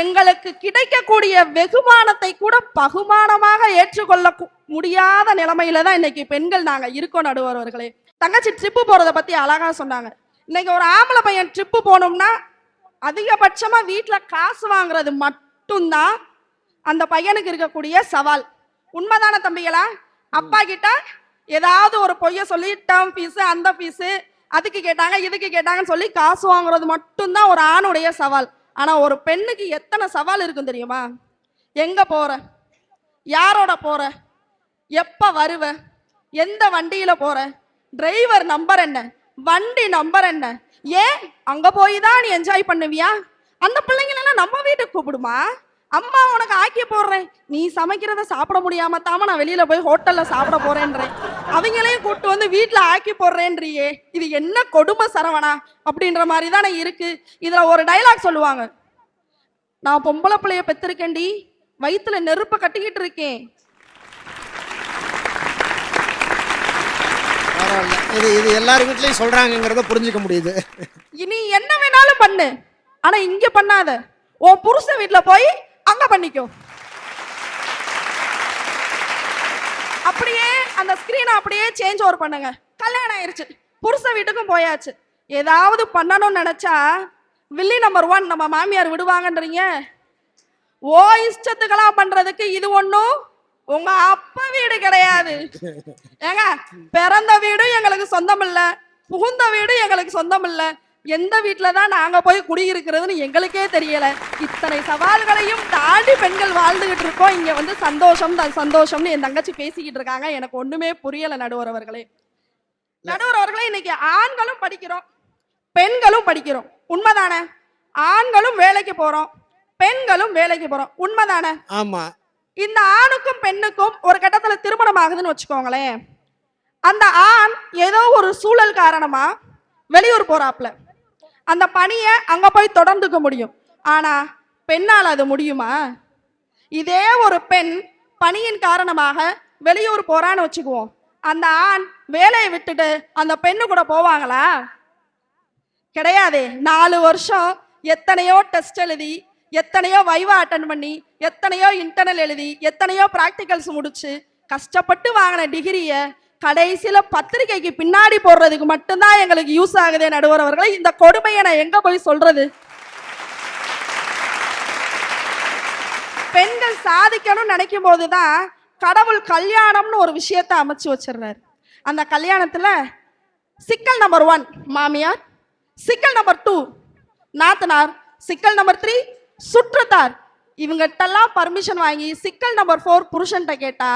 எங்களுக்கு கிடைக்கக்கூடிய வெகுமானத்தை கூட பகுமானமாக ஏற்றுக்கொள்ள முடியாத நிலைமையில தான் இன்னைக்கு பெண்கள் நாங்க இருக்கோம் நடுவர்களே தங்கச்சி ட்ரிப்பு போறதை பத்தி அழகா சொன்னாங்க. இன்னைக்கு ஒரு ஆம்பளை பையன் ட்ரிப்பு போனோம்னா அதிகபட்சமா வீட்டுல காசு வாங்குறது மட்டும்தான் அந்த பையனுக்கு இருக்கக்கூடிய சவால். உண்மைதானே தம்பிகளா? அப்பா கிட்ட ஏதாவது ஒரு பொய்ய சொல்லி டேர்ம் ஃபீஸ் அந்த ஃபீஸ் அதுக்கு கேட்டாங்க இதுக்கு கேட்டாங்கன்னு சொல்லி காசு வாங்குறது மட்டும்தான் ஒரு ஆணுடைய சவால். ஆனால் ஒரு பெண்ணுக்கு எத்தனை சவால் இருக்கும் தெரியுமா? எங்கே போகிற யாரோட போகிற எப்போ வருவ? எந்த வண்டியில் போகிற டிரைவர் நம்பர் என்ன? வண்டி நம்பர் என்ன? ஏன் அங்கே போய் தான் நீ என்ஜாய் பண்ணுவியா? அந்த பிள்ளைங்களெல்லாம் நம்ம வீட்டுக்கு கூப்பிடுமா? அம்மா உனக்கு ஆக்கி போடுறேன். நீ சமைக்கிறத சாப்பிட முடியாம தாம நான் வெளியில போய் ஹோட்டல்ல சாப்பிட போறேன்றேன். அவங்களையும் கூட்டு வந்து வீட்டுல ஆக்கி போடுறேன்றியே. இது என்ன கொடுமை சரவணா? அப்படின்ற மாதிரி தானே இருக்கு. இதுல ஒரு டைலாக் சொல்லுவாங்க. நான் பொம்பளை பிள்ளைய பெத்திருக்கேன்டி. வயித்துல நெருப்ப கட்டிக்கிட்டு இருக்கேன். இது இது எல்லார் வீட்லயும் சொல்றாங்கங்கிறத புரிஞ்சுக்க முடியுது. இனி என்ன வேணாலும் பண்ணு. ஆனா இங்க பண்ணாத. உன் புருஷன் வீட்ல போய் அங்க பண்ணிக்கோ. அப்படியே அந்த ஸ்கிரீனை அப்படியே சேஞ்ச் ஓவர் பண்ணுங்க. கல்யாணம் ஆயிடுச்சு புருஷன் வீட்டுக்கும் போயாச்சு. ஏதாவது பண்ணணும்னு நினைச்சா வில்லி நம்பர் ஒன் நம்ம மாமியார் விடுவாங்கன்றீங்க. ஓ இஷ்டத்துக்கெல்லாம் பண்றதுக்கு இது ஒண்ணும் உங்க அப்பா வீடு கிடையாது. ஏங்க பிறந்த வீடும் எங்களுக்கு சொந்தம் இல்ல புகுந்த வீடும் எங்களுக்கு சொந்தம் இல்லை எந்த வீட்டில தான் நாங்க போய் குடியிருக்கிறதுன்னு எங்களுக்கே தெரியல. இத்தனை சவால்களையும் தாண்டி பெண்கள் வாழ்ந்துகிட்டு இருக்கோம். இங்க வந்து சந்தோஷம் தான் சந்தோஷம்னு என் தங்கச்சி பேசிக்கிட்டு இருக்காங்க. எனக்கு ஒண்ணுமே புரியல நடுவர் அவர்களே. நடுவர் அவர்களே இன்னைக்கு ஆண்களும் படிக்கிறோம் பெண்களும் படிக்கிறோம். உண்மைதானே? ஆண்களும் வேலைக்கு போறோம் பெண்களும் வேலைக்கு போறோம். உண்மைதானே? ஆமா. இந்த ஆணுக்கும் பெண்ணுக்கும் ஒரு கட்டத்துல திருமணம் ஆகுதுன்னு வச்சுக்கோங்களேன். அந்த ஆண் ஏதோ ஒரு சூழல் காரணமா வெளியூர் போறாப்ல. அந்த பணியை அங்கே போய் தொடர்ந்துக்க முடியும். ஆனால் பெண்ணால் அது முடியுமா? இதே ஒரு பெண் பணியின் காரணமாக வெளியூர் போறான்னு வச்சுக்குவோம். அந்த ஆண் வேலையை விட்டுட்டு அந்த பெண்ணு கூட போவாங்களா? கிடையாதே. நாலு வருஷம் எத்தனையோ டெஸ்ட் எழுதி எத்தனையோ வைவா அட்டன் பண்ணி எத்தனையோ இன்டர்னல் எழுதி எத்தனையோ ப்ராக்டிகல்ஸ் முடிச்சு கஷ்டப்பட்டு வாங்கின டிகிரியை கடைசியில பத்திரிக்கைக்கு பின்னாடி போடுறதுக்கு மட்டும்தான் எங்களுக்கு யூஸ் ஆகுதே நடுவர் அவர்களை. இந்த கொடுமையை நான் எங்க போய் சொல்றது? பெண்கள் சாதிக்கணும்னு நினைக்கும் போதுதான் கடவுள் கல்யாணம்னு ஒரு விஷயத்தை அமைச்சு வச்சிடுறாரு. அந்த கல்யாணத்துல சிக்கல் நம்பர் ஒன் மாமியார். சிக்கல் நம்பர் டூ நாத்தனார். சிக்கல் நம்பர் த்ரீ சுற்றத்தார். இவங்கிட்டெல்லாம் பர்மிஷன் வாங்கி சிக்கல் நம்பர் ஃபோர் புருஷன்ட்ட கேட்டா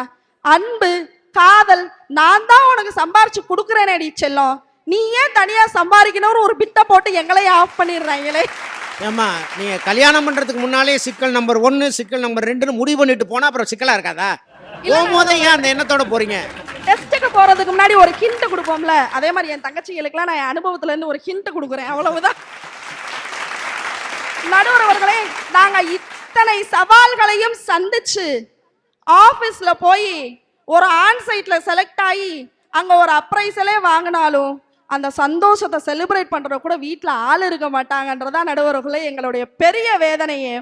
அன்பு காதல் நான் தான் உனக்கு சம்பாரிச்சு கொடுக்குறேனேடி செல்லம். நீ ஏன் தனியா சம்பாதிக்கணும்னு ஒரு பிட்டை போட்டு எங்களையும் ஆஃப் பண்ணிடுறாங்களே ஏம்மா நீங்க கல்யாணம் பண்றதுக்கு முன்னாலே சிக்கல் நம்பர் ஒன்னு சிக்கல் நம்பர் ரெண்டுன்னு முடிவு பண்ணிட்டு போனா அப்புறம் சிக்கலா இருக்காதா? போகும்போதே ஏன் அந்த எண்ணத்தோட போறீங்க? டெஸ்ட்டுக்கு போறதுக்கு முன்னாடி ஒரு ஹிண்ட் கொடுப்போம்ல. அதே மாதிரி என் தங்கச்சிகளுக்குலாம் நான் என் அனுபவத்துல இருந்து ஒரு ஹிண்ட் கொடுக்குறேன் அவ்வளவுதான். நடுவர் அவர்களே நாங்க இத்தனை சவால்களையும் சந்திச்சு ஆபீஸ்ல போய் ஒரு ஆன் சைட்ல செலக்ட் ஆகி அங்கே ஒரு அப்ரைஸலே வாங்கினாலும் அந்த சந்தோஷத்தை செலிப்ரேட் பண்ணுற கூட வீட்டில் ஆள் இருக்க மாட்டாங்கன்றதா நடுவர்களே எங்களுடைய பெரிய வேதனையே.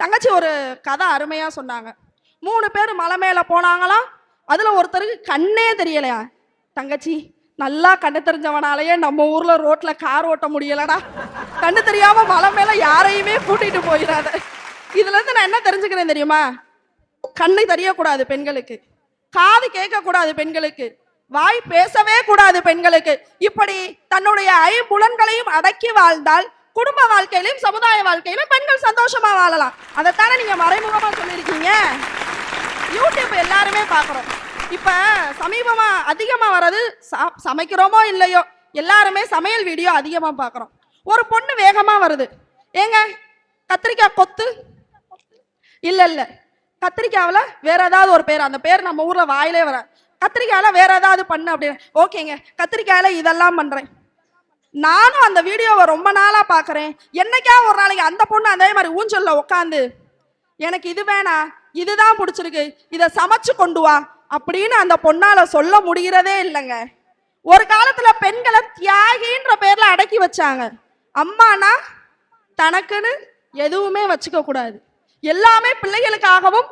தங்கச்சி ஒரு கதை அருமையாக சொன்னாங்க. மூணு பேர் மலை மேலே போனாங்களாம் அதில் ஒருத்தருக்கு கண்ணே தெரியலையா? தங்கச்சி நல்லா கண்ணு தெரிஞ்சவனாலேயே நம்ம ஊரில் ரோட்டில் கார் ஓட்ட முடியலடா. கண்ணு தெரியாமல் மலை மேலே யாரையுமே கூட்டிகிட்டு போயிடாத. இதுலேருந்து நான் என்ன தெரிஞ்சுக்கிறேன் தெரியுமா? கண்ணு தெரியக்கூடாது பெண்களுக்கு. காது கேட்கக்கூடாது பெண்களுக்கு. வாய் பேசவே கூடாது பெண்களுக்கு. இப்படி தன்னுடைய ஐம்புலன்களையும் அடக்கி வாழ்ந்தால் குடும்ப வாழ்க்கையிலும் சமுதாய வாழ்க்கையிலும் பெண்கள் சந்தோஷமா வாழலாம். அதைத்தானே நீங்க மறைமுகமா சொல்லியிருக்கீங்க. யூடியூப் எல்லாருமே பார்க்குறோம். இப்போ சமீபமா அதிகமா வர்றது சா- சமைக்கிறோமோ இல்லையோ எல்லாருமே சமையல் வீடியோ அதிகமா பார்க்குறோம். ஒரு பொண்ணு வேகமா வருது. ஏங்க கத்திரிக்காய் கொத்து? இல்ல இல்ல. கத்திரிக்காவில் வேற ஏதாவது ஒரு பேர் அந்த பேர் நம்ம ஊரில் வாயிலே வர. கத்திரிக்காயில் வேற ஏதாவது பண்ணு அப்படின்னு. ஓகேங்க. கத்திரிக்காயில் இதெல்லாம் பண்ணுறேன் நானும் அந்த வீடியோவை ரொம்ப நாளாக பார்க்குறேன் என்னைக்கா ஒரு நாளைக்கு அந்த பொண்ணு அதே மாதிரி ஊஞ்சலில் உட்காந்து எனக்கு இது வேணாம் இதுதான் பிடிச்சிருக்கு இதை சமைச்சு கொண்டு வா அப்படின்னு அந்த பொண்ணால் சொல்ல முடிகிறதே இல்லைங்க. ஒரு காலத்தில் பெண்களை தியாகின்ற பேரில் அடக்கி வச்சாங்க. அம்மானா தனக்குன்னு எதுவுமே வச்சுக்க கூடாது. எல்லாமே பிள்ளைகளுக்காகவும்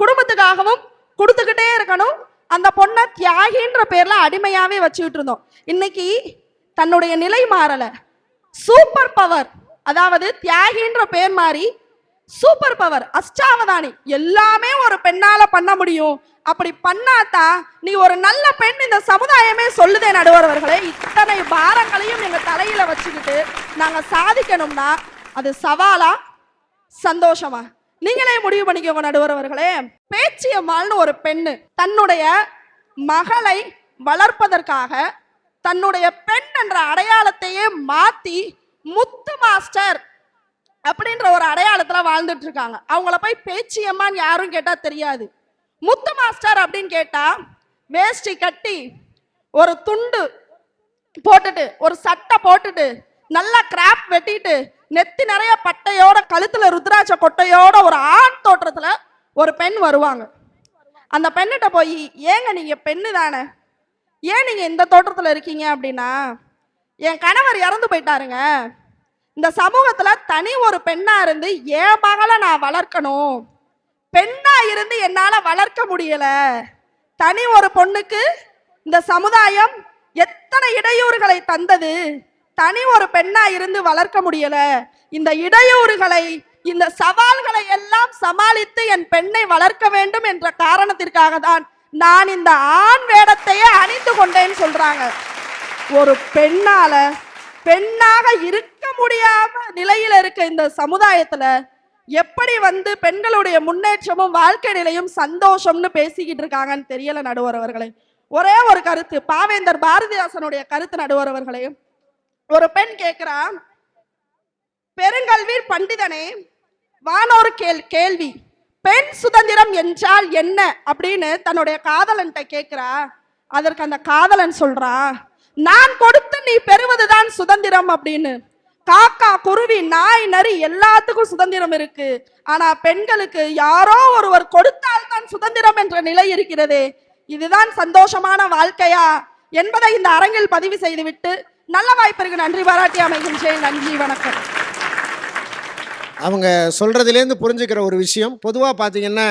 குடும்பத்துக்காகவும் கொடுத்துக்கிட்டே இருக்கணும். அந்த பொண்ணை தியாகின்ற பேர்ல அடிமையாவே வச்சுக்கிட்டு இருந்தோம் இன்னைக்கு தன்னுடைய நிலை மாறல. சூப்பர் பவர் அதாவது தியாகின்ற பேர் மாறி சூப்பர் பவர் அஷ்டாவதானி. எல்லாமே ஒரு பெண்ணால பண்ண முடியும். அப்படி பண்ணாதா நீ ஒரு நல்ல பெண் இந்த சமுதாயமே சொல்லுதே நடுவர் அவர்களே இத்தனை பாரங்களையும் எங்க தலையில வச்சுக்கிட்டு நாங்க சாதிக்கணும்னா அது சவாலா? சந்தோஷமா? நீங்களே முடிவு பண்ணிக்கோங்க நடுவரவர்களே. பேச்சியம்மாள்னு ஒரு பெண்ணு தன்னுடைய மகளை வளர்ப்பதற்காக தன்னுடைய பெண் என்ற அடையாளத்தையே மாத்தி முத்து மாஸ்டர் அப்படின்ற ஒரு அடையாளத்துல வாழ்ந்துட்டு இருக்காங்க அவங்கள போய் பேச்சியம்மான்னு யாரும் கேட்டா தெரியாது. முத்து மாஸ்டர் அப்படின்னு கேட்டா வேஷ்டி கட்டி ஒரு துண்டு போட்டுட்டு ஒரு சட்டை போட்டுட்டு நல்லா கிராப் வெட்டிட்டு நெத்தி நிறைய பட்டையோட கழுத்துல ருத்ராட்ச கொட்டையோட ஒரு ஆண் தோற்றத்துல ஒரு பெண் வருவாங்க. அந்த பெண்ணிட்ட போய் ஏங்க நீங்க பெண்ணு தானே? ஏன் நீங்க இந்த தோற்றத்துல இருக்கீங்க? அப்படின்னா என் கணவர் இறந்து போயிட்டாருங்க. இந்த சமூகத்துல தனி ஒரு பெண்ணா இருந்து என் மகளை நான் வளர்க்கணும். பெண்ணா இருந்து என்னால வளர்க்க முடியல. தனி ஒரு பொண்ணுக்கு இந்த சமுதாயம் எத்தனை இடையூறுகளை தந்தது? தனி ஒரு பெண்ணா இருந்து வளர்க்க முடியல. இந்த இடையூறுகளை இந்த சவால்களை எல்லாம் சமாளித்து என் பெண்ணை வளர்க்க வேண்டும் என்ற காரணத்திற்காக தான் நான் இந்த ஆண் வேடத்தையே அணிந்து கொண்டேன்னு சொல்றாங்க. ஒரு பெண்ணால பெண்ணாக இருக்க முடியாம நிலையில இருக்க இந்த சமுதாயத்துல எப்படி வந்து பெண்களுடைய முன்னேற்றமும் வாழ்க்கை நிலையும் சந்தோஷம்னு பேசிக்கிட்டு இருக்காங்கன்னு தெரியல நடுவர் அவர்களே ஒரே ஒரு கருத்து பாவேந்தர் பாரதிதாசனுடைய கருத்து நடுவர் ஒரு பெண் கேட்கிறா பெருங்கல்வி பண்டிதனே வானோர் கேள் கேள்வி. பெண் சுதந்திரம் என்றால் என்ன? அப்படின்னு தன்னுடைய காதலன்ட்ட கேட்கிறா அதற்கு அந்த காதலன் சொல்றா நான் கொடுத்து நீ பெறுவதுதான் சுதந்திரம் அப்படின்னு. காக்கா குருவி நாய் நரி எல்லாத்துக்கும் சுதந்திரம் இருக்கு. ஆனா பெண்களுக்கு யாரோ ஒருவர் கொடுத்தால் தான் சுதந்திரம் என்ற நிலை இருக்கிறதே. இதுதான் சந்தோஷமான வாழ்க்கையா என்பதை இந்த அரங்கில் பதிவு செய்துவிட்டு நல்ல வாய்ப்பிற்கு நன்றி பாராட்டி அமைகின்றேன். நன்றி வணக்கம். அவங்க சொல்றதுலேருந்து புரிஞ்சுக்கிற ஒரு விஷயம். பொதுவாக பார்த்தீங்கன்னா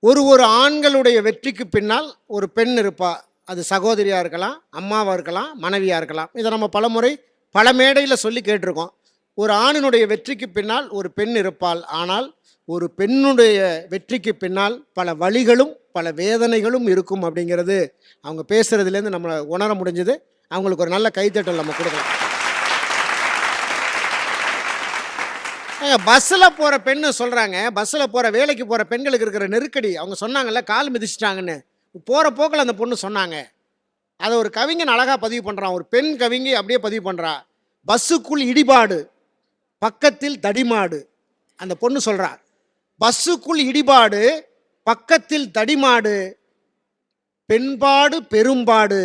ஒரு ஒரு ஆண்களுடைய வெற்றிக்கு பின்னால் ஒரு பெண் இருப்பா. அது சகோதரியாக இருக்கலாம் அம்மாவாக இருக்கலாம் மனைவியாக இருக்கலாம். இதை நம்ம பலமுறை பல மேடையில் சொல்லி கேட்டிருக்கோம். ஒரு ஆணினுடைய வெற்றிக்கு பின்னால் ஒரு பெண் இருப்பாள். ஆனால் ஒரு பெண்ணுடைய வெற்றிக்கு பின்னால் பல வழிகளும் பல வேதனைகளும் இருக்கும் அப்படிங்கிறது அவங்க பேசுகிறதுலேருந்து நம்ம உணர முடிஞ்சது. அவங்களுக்கு ஒரு நல்ல கைத்தட்டல் நம்ம கொடுக்கலாம். பஸ்ஸில் போகிற பெண்ணு சொல்கிறாங்க பஸ்ஸில் போகிற வேலைக்கு போகிற பெண்களுக்கு இருக்கிற நெருக்கடி. அவங்க சொன்னாங்கல்ல கால் மிதிச்சிட்டாங்கன்னு. போகிற போக்கில் அந்த பொண்ணு சொன்னாங்க. அதை ஒரு கவிஞன் அழகாக பதிவு பண்ணுறான் ஒரு பெண் கவிஞை அப்படியே பதிவு பண்ணுறா பஸ்ஸுக்குள் இடிபாடு. பக்கத்தில் தடிமாடு. அந்த பொண்ணு சொல்கிறா பஸ்ஸுக்குள் இடிபாடு பக்கத்தில் தடிமாடு. பெண்பாடு பெரும்பாடு.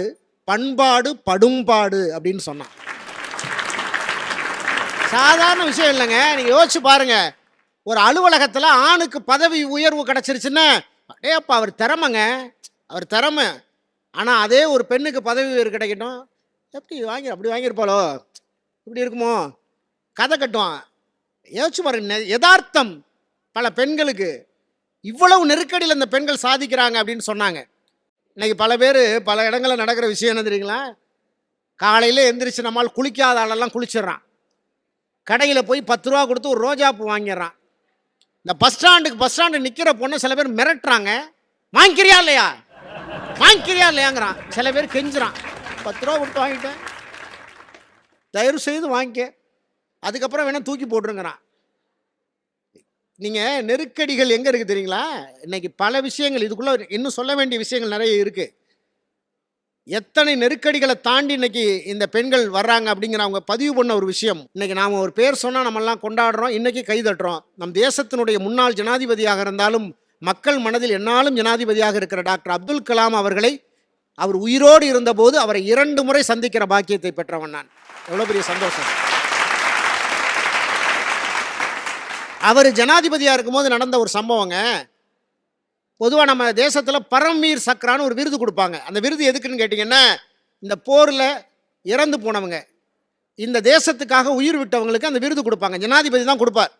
பண்பாடு படும்பாடு அப்படின்னு சொன்னான். சாதாரண விஷயம் இல்லைங்க. நீங்கள் யோசிச்சு பாருங்க. ஒரு அலுவலகத்தில் ஆணுக்கு பதவி உயர்வு கிடச்சிருச்சுன்னா அடேப்பா அவர் திறமைங்க. அவர் திறமை. ஆனால் அதே ஒரு பெண்ணுக்கு பதவி உயர்வு கிடைக்கட்டும். எப்படி வாங்கி அப்படி வாங்கியிருப்பாளோ? இப்படி இருக்குமோ? கதை கட்டுவான். யோசிச்சு பாருங்க. யதார்த்தம் பல பெண்களுக்கு. இவ்வளவு நெருக்கடியில் இந்த பெண்கள் சாதிக்கிறாங்க அப்படின்னு சொன்னாங்க. இன்றைக்கி பல பேர் பல இடங்களில் நடக்கிற விஷயம் என்ன தெரியுங்களா? காலையில் எந்திரிச்சு நம்மால் குளிக்காத ஆளெல்லாம் குளிச்சிடுறான். கடையில் போய் பத்து ரூபா கொடுத்து ஒரு ரோஜா பூ வாங்கிடுறான். இந்த பஸ் ஸ்டாண்டுக்கு பஸ் ஸ்டாண்டு நிற்கிற பொண்ணை சில பேர் மிரட்டுறாங்க. வாங்கிக்கிறியா இல்லையா? வாங்கிக்கிறியா இல்லையாங்கிறான். சில பேர் கெஞ்சுறான். பத்து ரூபா கொடுத்து வாங்கிட்டேன். தயவு செய்து வாங்கிக்க. அதுக்கப்புறம் வேணால் தூக்கி போட்டுருங்கிறான். நீங்கள் நெருக்கடிகள் எங்கே இருக்குது தெரியுங்களா? இன்னைக்கு பல விஷயங்கள் இதுக்குள்ளே இன்னும் சொல்ல வேண்டிய விஷயங்கள் நிறைய இருக்குது எத்தனை நெருக்கடிகளை தாண்டி இன்னைக்கு இந்த பெண்கள் வர்றாங்க அப்படிங்கிற அவங்க பதிவு பண்ண ஒரு விஷயம். இன்னைக்கு நாம் ஒரு பேர் சொன்னால் நம்மெல்லாம் கொண்டாடுறோம் இன்றைக்கி கைதட்டுறோம் நம் தேசத்தினுடைய முன்னாள் ஜனாதிபதியாக இருந்தாலும் மக்கள் மனதில் என்னாலும் ஜனாதிபதியாக இருக்கிற டாக்டர் அப்துல் கலாம் அவர்களை அவர் உயிரோடு இருந்தபோது அவரை இரண்டு முறை சந்திக்கிற பாக்கியத்தை பெற்றவன் நான். எவ்வளோ பெரிய சந்தோஷம். அவர் ஜனாதிபதியாக இருக்கும்போது நடந்த ஒரு சம்பவங்க. பொதுவாக நம்ம தேசத்தில் பரம்வீர் சக்ரான்னு ஒரு விருது கொடுப்பாங்க. அந்த விருது எதுக்குன்னு கேட்டிங்கன்னா இந்த போரில் இறந்து போனவங்க. இந்த தேசத்துக்காக உயிர் விட்டவங்களுக்கு அந்த விருது கொடுப்பாங்க. ஜனாதிபதி தான் கொடுப்பார்.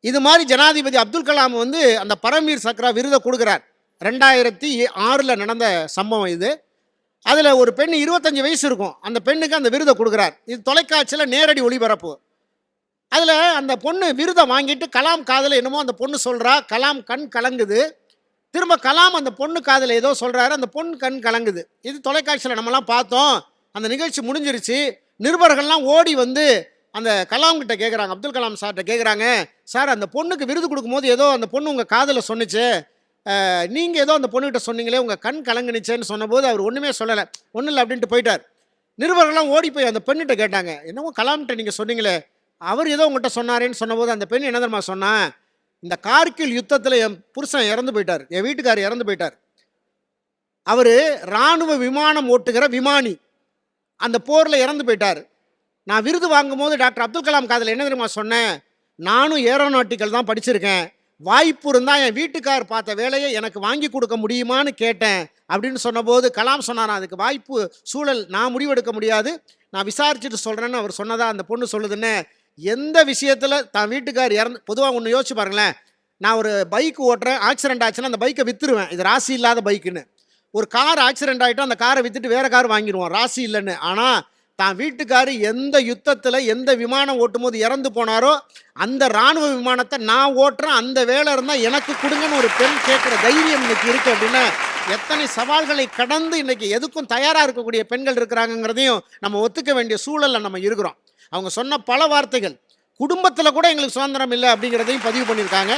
இது மாதிரி ஜனாதிபதி அப்துல் கலாம் வந்து அந்த பரம்வீர் சக்ரா விருதை கொடுக்குறார். ரெண்டாயிரத்தி ஆறில் நடந்த சம்பவம் இது. அதில் ஒரு பெண் இருபத்தஞ்சி வயசு இருக்கும். அந்த பெண்ணுக்கு அந்த விருதை கொடுக்குறார். இது தொலைக்காட்சியில் நேரடி ஒளிபரப்பு. அதில் அந்த பொண்ணு விருதை வாங்கிட்டு கலாம் காதில் என்னமோ அந்த பொண்ணு சொல்கிறா கலாம் கண் கலங்குது. திரும்ப கலாம் அந்த பொண்ணு காதில் ஏதோ சொல்கிறாரு அந்த பொண்ணு கண் கலங்குது. இது தொலைக்காட்சியில் நம்மலாம் பார்த்தோம். அந்த நிகழ்ச்சி முடிஞ்சிருச்சு. நிருபர்கள்லாம் ஓடி வந்து அந்த கலாம் கிட்ட கேட்குறாங்க அப்துல் கலாம் சார்கிட்ட கேட்குறாங்க சார் அந்த பொண்ணுக்கு விருது கொடுக்கும்போது ஏதோ அந்த பொண்ணு உங்கள் காதில் சொன்னிச்சு. நீங்கள் ஏதோ அந்த பொண்ணுகிட்ட சொன்னீங்களே உங்கள் கண் கலங்குனுச்சேன்னு சொன்னபோது அவர் ஒன்றுமே சொல்லலை. ஒன்றும் இல்லை அப்படின்ட்டு போயிட்டார். நிருபர்கள்லாம் ஓடி போய் அந்த பெண்ணிட்ட கேட்டாங்க என்னவோ கலாம்கிட்ட நீங்கள் சொன்னீங்களே அவர் ஏதோ உங்கள்கிட்ட சொன்னாரேன்னு சொன்னபோது அந்த பெண் என்ன தெரியுமா சொன்னான் இந்த கார்கில் யுத்தத்தில் என் புருஷன் இறந்து போயிட்டார் என் வீட்டுக்கார் இறந்து போயிட்டார். அவர் இராணுவ விமானம் ஓட்டுகிற விமானி அந்த போரில் இறந்து போயிட்டார். நான் விருது வாங்கும்போது டாக்டர் அப்துல் கலாம் காதில் என்ன தெரியுமா சொன்னேன் நானும் ஏரோநாட்டிக்கல் தான் படிச்சிருக்கேன் வாய்ப்பு இருந்தால் என் வீட்டுக்கார் பார்த்த வேலையை எனக்கு வாங்கி கொடுக்க முடியுமான்னு கேட்டேன் அப்படின்னு சொன்னபோது கலாம் சொன்னாரான் அதுக்கு வாய்ப்பு சூழல் நான் முடிவெடுக்க முடியாது நான் விசாரிச்சுட்டு சொல்கிறேன்னு அவர் சொன்னதாக அந்த பொண்ணு சொல்லுதுன்னு எந்த விஷயத்தில் தான் வீட்டுக்கார் இறந்து பொதுவாக ஒன்று யோசிச்சு பாருங்களேன். நான் ஒரு பைக் ஓட்டுறேன் ஆக்சிடென்ட் ஆச்சுன்னா அந்த பைக்கை விற்றுருவேன் இது ராசி இல்லாத பைக்குன்னு ஒரு கார் ஆக்சிடென்ட் ஆகிட்டோம் அந்த காரை விற்றுட்டு வேறு கார் வாங்கிடுவோம். ராசி இல்லைன்னு. ஆனால் தான் வீட்டுக்கார் எந்த யுத்தத்தில் எந்த விமானம் ஓட்டும் போது இறந்து போனாரோ அந்த இராணுவ விமானத்தை நான் ஓட்டுறேன் அந்த வேலை இருந்தால் எனக்கு கொடுங்கன்னு ஒரு பெண் கேட்குற தைரியம் இன்னைக்கு இருக்குது அப்படின்னா எத்தனை சவால்களை கடந்து இன்னைக்கு எதுக்கும் தயாராக இருக்கக்கூடிய பெண்கள் இருக்கிறாங்கங்கிறதையும் நம்ம ஒத்துக்க வேண்டிய சூழலில் நம்ம இருக்கிறோம். அவங்க சொன்ன பல வார்த்தைகள். குடும்பத்தில் கூட எங்களுக்கு சுதந்திரம் இல்லை அப்படிங்கிறதையும் பதிவு பண்ணியிருக்காங்க.